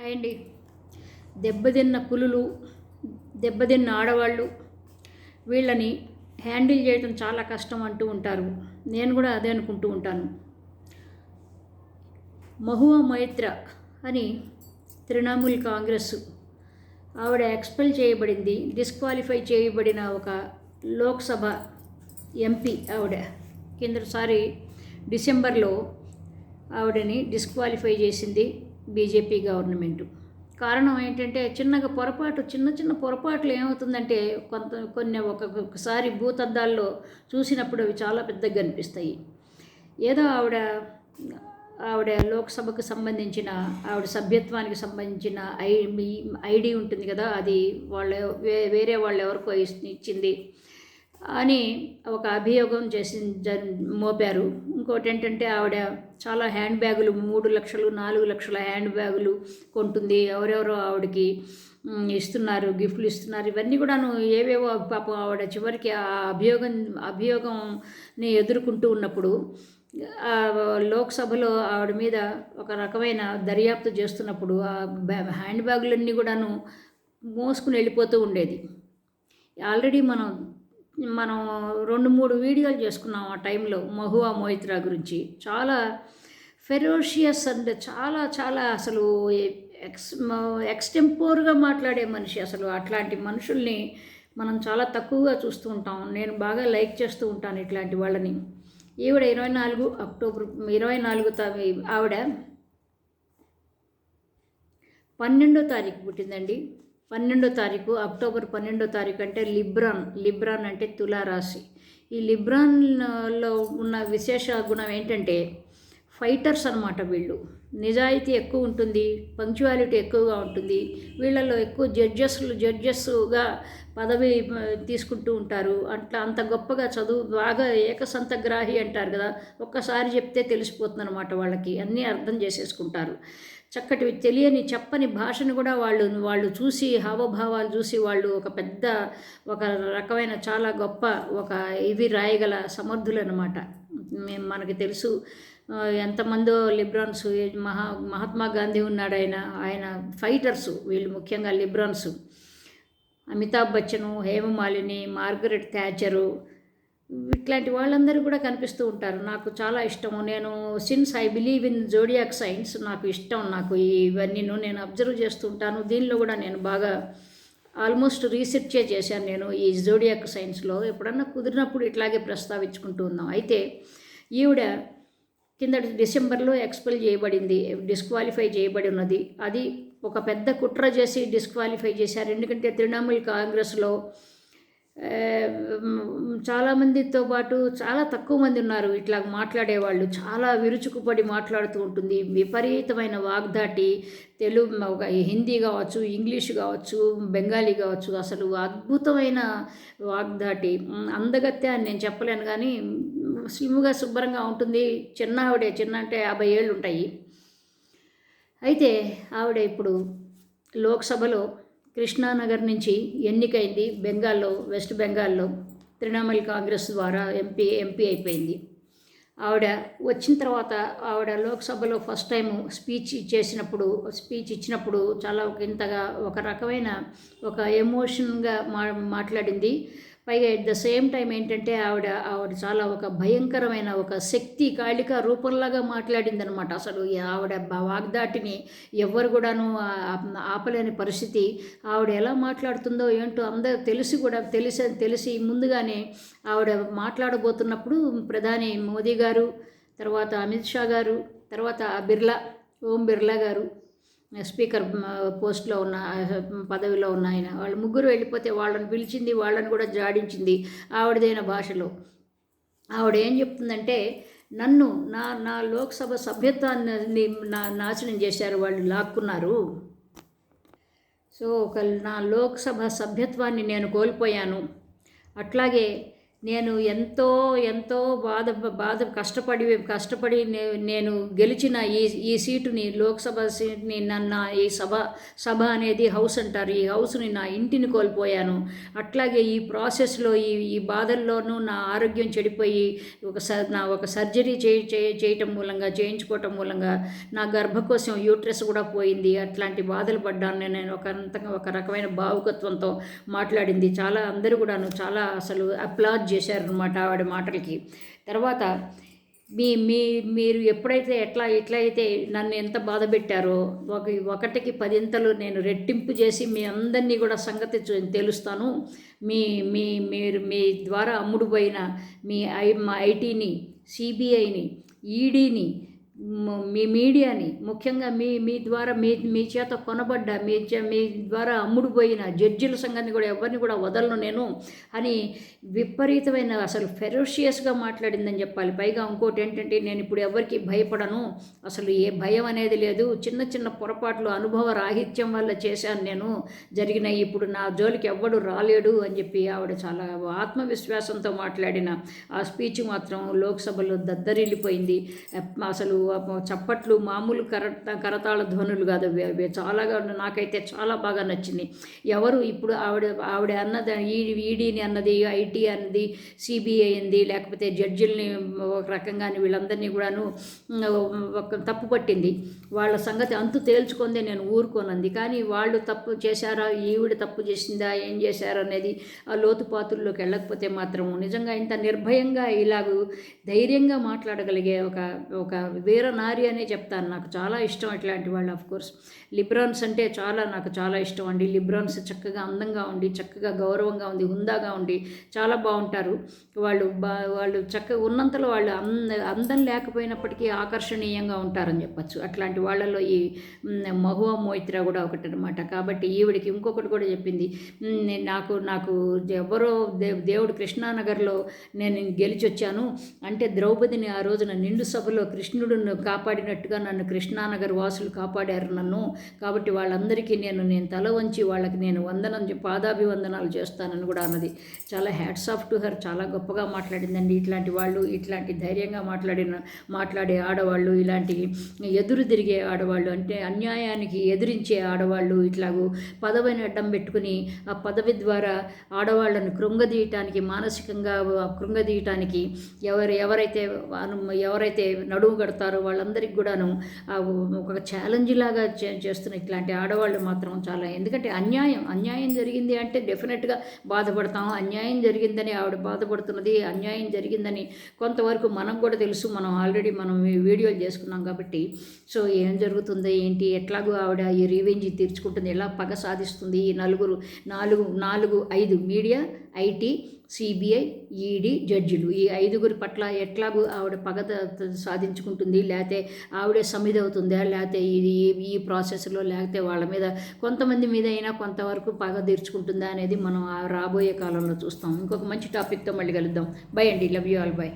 And అండి దెబ్బతిన్న పులులు దెబ్బతిన్న ఆడవాళ్ళు వీళ్ళని హ్యాండిల్ చేయడం చాలా కష్టం అంటూ ఉంటారు. నేను కూడా అదే అనుకుంటూ ఉంటాను. మహువా మైత్ర అని తృణమూల్ కాంగ్రెస్ ఆవిడ ఎక్స్పెల్ చేయబడింది డిస్క్వాలిఫై చేయబడిన ఒక లోక్సభ ఎంపీ ఆవిడ. కిందసారి డిసెంబర్లో ఆవిడని డిస్క్వాలిఫై చేసింది. BJP government. కారణం ఏంటంటే చిన్నగా పొరపాటు చిన్న చిన్న పొరపాట్లు ఏమవుతుందంటే కొంత కొన్ని ఒక్కొక్కసారి భూతద్దాల్లో చూసినప్పుడు అవి చాలా పెద్దగా కనిపిస్తాయి. ఏదో ఆవిడ ఆవిడ లోక్సభకు సంబంధించిన ఆవిడ సభ్యత్వానికి సంబంధించిన ఐ మీ ఐడి ఉంటుంది కదా అది వాళ్ళ వే- వేరే వాళ్ళు ఎవరికో ఇచ్చింది. అని ఒక అభియోగం చేసి మోపారు. ఇంకోటి ఏంటంటే ఆవిడ చాలా హ్యాండ్ బ్యాగులు మూడు లక్షలు నాలుగు లక్షల హ్యాండ్ బ్యాగులు కొంటుంది. ఎవరెవరో ఆవిడకి ఇస్తున్నారు గిఫ్ట్లు ఇస్తున్నారు. ఇవన్నీ కూడాను ఏవేవో పాపం ఆవిడ చివరికి ఆ అభియోగం అభియోగంని ఎదుర్కొంటూ ఉన్నప్పుడు ఆ లోక్సభలో ఆవిడ మీద ఒక రకమైన దర్యాప్తు చేస్తున్నప్పుడు ఆ హ్యాండ్ బ్యాగులన్నీ కూడాను మోసుకుని వెళ్ళిపోతూ ఉండేది. ఆల్రెడీ మనం మనం రెండు మూడు వీడియోలు చేసుకున్నాం ఆ టైంలో మహువా మోహిత్రా గురించి. చాలా ఫెరోషియస్ అండ్ చాలా చాలా అసలు ఎక్స్ ఎక్స్టెంపోర్గా మాట్లాడే మనిషి అసలు. అట్లాంటి మనుషుల్ని మనం చాలా తక్కువగా చూస్తూ ఉంటాం. నేను బాగా లైక్ చేస్తూ ఉంటాను ఇట్లాంటి వాళ్ళని. ఈవిడ ఇరవై నాలుగు అక్టోబర్ ఇరవై నాలుగు తా- ఆవిడ పన్నెండో తారీఖు పుట్టిందండి. పన్నెండో తారీఖు అక్టోబర్ పన్నెండో తారీఖు అంటే లిబ్రాన్. లిబ్రాన్ అంటే తులారాశి. ఈ లిబ్రాన్లో ఉన్న విశేష గుణం ఏంటంటే ఫైటర్స్ అనమాట వీళ్ళు. నిజాయితీ ఎక్కువ ఉంటుంది పంక్చువాలిటీ ఎక్కువగా ఉంటుంది. వీళ్ళలో ఎక్కువ జడ్జెస్లు జడ్జెస్గా పదవి తీసుకుంటూ ఉంటారు. అట్లా అంత గొప్పగా చదువు బాగా ఏకసంతగ్రాహి అంటారు కదా ఒక్కసారి చెప్తే తెలిసిపోతుంది అనమాట వాళ్ళకి. అన్నీ అర్థం చేసేసుకుంటారు. చక్కటి తెలియని చెప్పని భాషను కూడా వాళ్ళు వాళ్ళు చూసి హావభావాలు చూసి వాళ్ళు ఒక పెద్ద ఒక రకమైన చాలా గొప్ప ఒక ఇవి రాయగల సమర్థులు అనమాట మేము మనకి తెలుసు ఎంతమందో లిబ్రాన్స్ మహా మహాత్మా గాంధీ ఉన్నాడు ఆయన ఆయన ఫైటర్స్ వీళ్ళు ముఖ్యంగా Librans. Amitabh Bachchan Hema Malini Margaret Thatcher ఇట్లాంటి వాళ్ళందరూ కూడా కనిపిస్తూ ఉంటారు. నాకు చాలా ఇష్టము. నేను since I believe in zodiac signs నాకు ఇష్టం నాకు ఇవన్నీ నేను అబ్జర్వ్ చేస్తుంటాను దీనిలో కూడా నేను బాగా ఆల్మోస్ట్ రీసెర్చే చేశాను నేను ఈ జోడియాక్ సైన్స్లో ఎప్పుడన్నా కుదిరినప్పుడు ఇట్లాగే ప్రస్తావించుకుంటూ ఉన్నాం. అయితే ఈవిడ కిందటి డిసెంబర్లో ఎక్స్పెల్ చేయబడింది. డిస్క్వాలిఫై చేయబడి ఉన్నది. అది ఒక పెద్ద కుట్ర చేసి డిస్క్వాలిఫై చేశారు. ఎందుకంటే తృణమూల్ కాంగ్రెస్లో చాలామందితో పాటు చాలా తక్కువ మంది ఉన్నారు. ఇట్లా మాట్లాడేవాళ్ళు చాలా విరుచుకుపడి మాట్లాడుతూ ఉంటుంది. విపరీతమైన వాగ్దాటి తెలుగు ఒక హిందీ కావచ్చు ఇంగ్లీష్ కావచ్చు బెంగాలీ కావచ్చు అసలు అద్భుతమైన వాగ్దాటి. అందగత్య అని నేను చెప్పలేను కానీ స్లిమ్గా శుభ్రంగా ఉంటుంది. చిన్న ఆవిడే చిన్న అంటే యాభై ఏళ్ళు ఉంటాయి. అయితే ఆవిడ ఇప్పుడు లోక్సభలో కృష్ణానగర్ నుంచి ఎన్నికైంది బెంగాల్లో వెస్ట్ బెంగాల్లో తృణమూల్ కాంగ్రెస్ ద్వారా ఎంపీ ఎంపీ అయిపోయింది. ఆవిడ వచ్చిన తర్వాత ఆవిడ లోక్సభలో ఫస్ట్ టైం స్పీచ్ చేసినప్పుడు స్పీచ్ ఇచ్చినప్పుడు చాలా ఒక ఇంతగా ఒక రకమైన ఒక ఎమోషన్గా మా మాట్లాడింది. పైగా ఎట్ ద సేమ్ టైం ఏంటంటే ఆవిడ ఆవిడ చాలా ఒక భయంకరమైన ఒక శక్తి కాళిక రూపంలాగా మాట్లాడింది అనమాట అసలు ఆవిడ వాగ్దాటిని ఎవరు కూడాను ఆపలేని పరిస్థితి. ఆవిడ ఎలా మాట్లాడుతుందో ఏంటో అందరూ తెలిసి కూడా తెలిసి తెలిసి ముందుగానే ఆవిడ మాట్లాడబోతున్నప్పుడు ప్రధాని మోదీ గారు తర్వాత అమిత్ షా గారు తర్వాత బిర్లా ఓం బిర్లా గారు స్పీకర్ పోస్ట్లో ఉన్న పదవిలో ఉన్న ఆయన. వాళ్ళు ముగ్గురు వెళ్ళిపోతే వాళ్ళని పిలిచింది వాళ్ళని కూడా జాడించింది ఆవిడదైన భాషలో. ఆవిడ ఏం చెప్తుందంటే నన్ను నా నా లోక్సభ సభ్యత్వాన్ని నా నాశనం చేశారు వాళ్ళు లాక్కున్నారు. సో ఒక నా లోక్సభ సభ్యత్వాన్ని నేను కోల్పోయాను. అట్లాగే నేను ఎంతో ఎంతో బాధ బాధ కష్టపడి కష్టపడి నేను గెలిచిన ఈ ఈ సీటుని లోక్సభ సీట్ని నన్న ఈ సభ సభ అనేది హౌస్ అంటారు. ఈ హౌస్ని నా ఇంటిని కోల్పోయాను. అట్లాగే ఈ ప్రాసెస్లో ఈ ఈ బాధల్లోనూ నా ఆరోగ్యం చెడిపోయి ఒక స నా ఒక సర్జరీ చేయ చేయటం మూలంగా చేయించుకోవటం మూలంగా నా గర్భకోశం యూట్రస్ కూడా పోయింది. అట్లాంటి బాధలు పడ్డాను. నేను ఒక అంతగా ఒక రకమైన భావుకత్వంతో మాట్లాడింది. చాలా అందరూ కూడాను చాలా అసలు అప్లాజ్ చేశారనమాట ఆవిడ మాటలకి. తర్వాత మీ మీ మీరు ఎప్పుడైతే ఎట్లా ఎట్లయితే నన్ను ఎంత బాధ పెట్టారో ఒక ఒకటికి పదింతలు నేను రెట్టింపు చేసి మీ అందరినీ కూడా సంగతి తెలుస్తాను. మీ మీ మీరు మీ ద్వారా అమ్ముడుపోయిన మీ ఐ మా ఐటీని సిబిఐని ఈడీని మీ మీడియాని ముఖ్యంగా మీ మీ ద్వారా మీ మీ చేత కొనబడ్డ మీ చే- మీ ద్వారా అమ్ముడుపోయిన జడ్జిల సంఘాన్ని కూడా ఎవరిని కూడా వదలను నేను అని విపరీతమైన అసలు ఫెరోషియస్గా మాట్లాడిందని చెప్పాలి. పైగా ఇంకోటి ఏంటంటే నేను ఇప్పుడు ఎవరికి భయపడను అసలు ఏ భయం అనేది లేదు. చిన్న చిన్న పొరపాట్లు అనుభవ రాహిత్యం వల్ల చేశాను నేను జరిగిన ఇప్పుడు నా జోలికి ఎవ్వడు రాలేడు అని చెప్పి ఆవిడ చాలా ఆత్మవిశ్వాసంతో మాట్లాడిన. ఆ స్పీచ్ మాత్రం లోక్సభలో దద్దరిల్లిపోయింది. అసలు చప్పట్లు మామూలు కరత కరతాళ ధ్వనులు కాదు అవి చాలాగా నాకైతే చాలా బాగా నచ్చింది. ఎవరు ఇప్పుడు ఆవిడ ఆవిడ అన్నది ఈడీని అన్నది ఐటీ అన్నది సిబిఐ అంది లేకపోతే జడ్జిల్ని ఒక రకంగా వీళ్ళందరినీ కూడాను ఒక తప్పు పట్టింది. వాళ్ళ సంగతి అంతు తేల్చుకుందే నేను ఊరుకోనంది. కానీ వాళ్ళు తప్పు చేశారా ఈవిడ తప్పు చేసిందా ఏం చేశారా అనేది ఆ లోతుపాతుల్లోకి వెళ్ళకపోతే మాత్రం నిజంగా ఇంత నిర్భయంగా ఇలాగూ ధైర్యంగా మాట్లాడగలిగే ఒక ఒక వీరనారి అనే చెప్తాను నాకు చాలా ఇష్టం ఇట్లాంటి వాళ్ళు ఆఫ్ కోర్స్ లిబ్రాన్స్ అంటే చాలా నాకు చాలా ఇష్టం అండి. లిబ్రాన్స్ చక్కగా అందంగా ఉండి చక్కగా గౌరవంగా ఉంది హుందాగా ఉండి చాలా బాగుంటారు. వాళ్ళు బా వాళ్ళు చక్కగా ఉన్నంతలో వాళ్ళు అంద అందం లేకపోయినప్పటికీ ఆకర్షణీయంగా ఉంటారని చెప్పచ్చు. అట్లాంటి వాళ్ళలో ఈ మహువా మోయిత్రా కూడా ఒకటి అనమాట కాబట్టి ఈవిడికి ఇంకొకటి కూడా చెప్పింది. నాకు నాకు ఎవరో దే దేవుడు కృష్ణానగర్లో నేను గెలిచి వచ్చాను అంటే ద్రౌపదిని ఆ రోజున నిండు సభలో కృష్ణుడు కాపాడినట్టుగా నన్ను కృష్ణానగర్ వాసులు కాపాడారు నన్ను. కాబట్టి వాళ్ళందరికీ నేను నేను తల వంచి వాళ్ళకి నేను వందనం చే- పాదాభివందనాలు చేస్తానని కూడా అన్నది. చాలా హ్యాట్స్ ఆఫ్ టు హర్. చాలా గొప్పగా మాట్లాడిందండి. ఇట్లాంటి వాళ్ళు ఇట్లాంటి ధైర్యంగా మాట్లాడిన మాట్లాడే ఆడవాళ్ళు ఇలాంటి ఎదురు తిరిగే ఆడవాళ్ళు అంటే అన్యాయానికి ఎదిరించే ఆడవాళ్ళు ఇట్లాగూ పదవిని అడ్డం పెట్టుకుని ఆ పదవి ద్వారా ఆడవాళ్ళను కృంగదీయటానికి మానసికంగా కృంగదీయటానికి ఎవరు ఎవరైతే ఎవరైతే నడుము కడతారో వాళ్ళందరికీ కూడాను ఒక ఛాలెంజ్ లాగా చేస్తున్న ఇట్లాంటి ఆడవాళ్ళు మాత్రం చాలా ఎందుకంటే అన్యాయం అన్యాయం జరిగింది అంటే డెఫినెట్గా బాధపడతాం. అన్యాయం జరిగిందని ఆవిడ బాధపడుతున్నది అన్యాయం జరిగిందని కొంతవరకు మనం కూడా తెలుసు. మనం ఆల్రెడీ మనం వీడియోలు చేసుకున్నాం కాబట్టి. సో ఏం జరుగుతుందో ఏంటి ఎట్లాగో ఆవిడ ఈ రివెంజ్ తీర్చుకుంటుంది ఎలా పగ సాధిస్తుంది ఈ నలుగురు నాలుగు నాలుగు ఐదు మీడియా ఐటీ సిబిఐ ఈడీ జడ్జిలు. ఈ ఐదుగురి పట్ల ఎట్లాగూ ఆవిడ పగ సాధించుకుంటుంది లేకపోతే ఆవిడే సమిదవుతుందా లేకపోతే ఇది ఈ ప్రాసెస్లో లేకపోతే వాళ్ళ మీద కొంతమంది మీద అయినా కొంతవరకు పగ తీర్చుకుంటుందా అనేది మనం రాబోయే కాలంలో చూస్తాం. ఇంకొక మంచి టాపిక్తో మళ్ళీ కలుద్దాం. బై అండి. Love you all. బై.